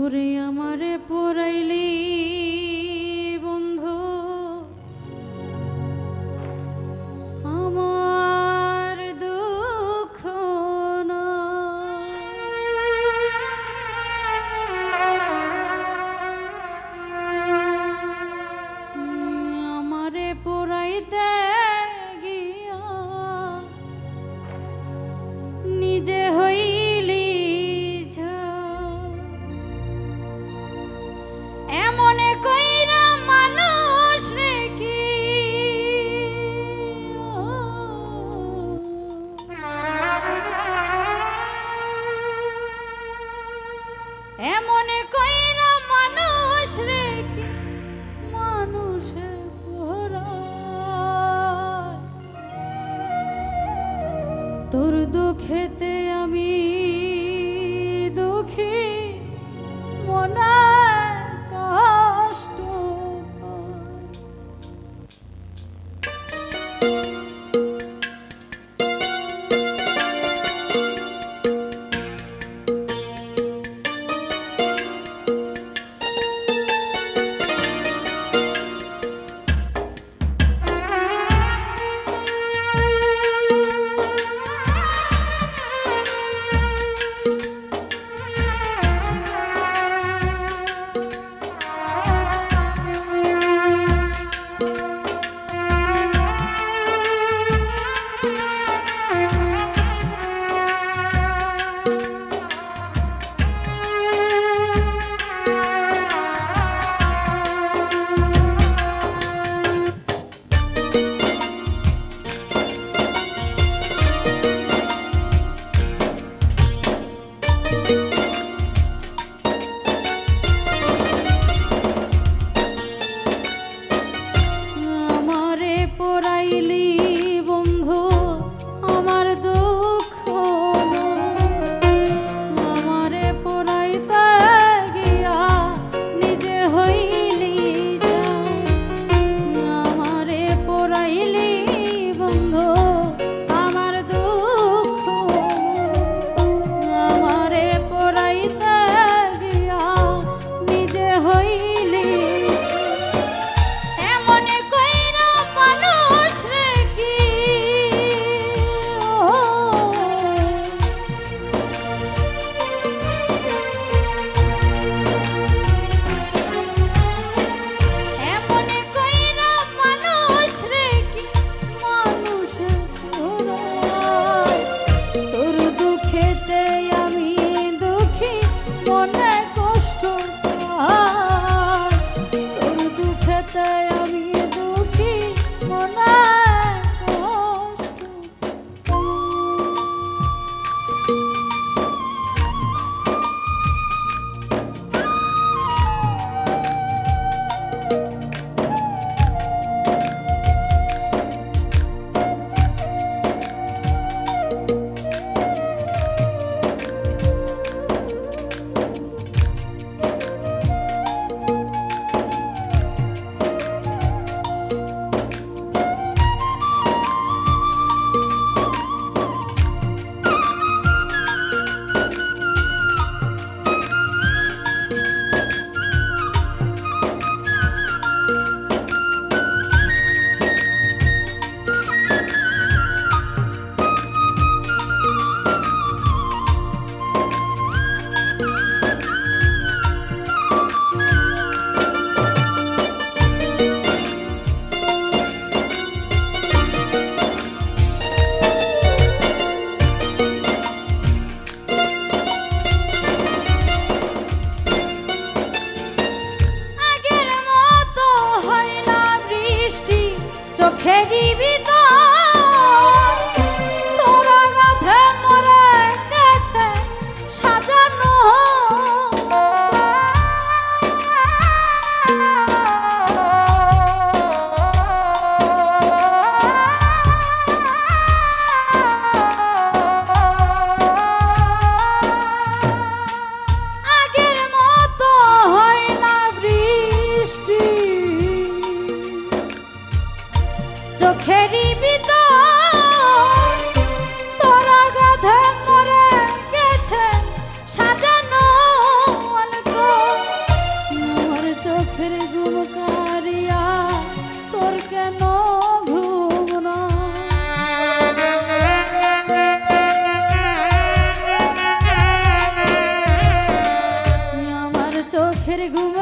ওরে আমারে পড়াইলি। এমন কইরা মানুষ রে কি মানুষে তোর দুঃখেতে கையிலே চোখেরই ভিতর। তোরা গাধে মরে গেছে, সাজানো আমার চোখের গুমকারিয়া, তোর কেন আমার চোখের ঘুম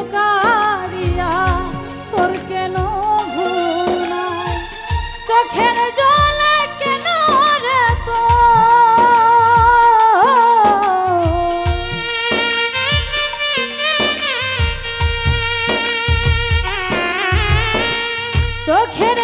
চোখের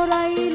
por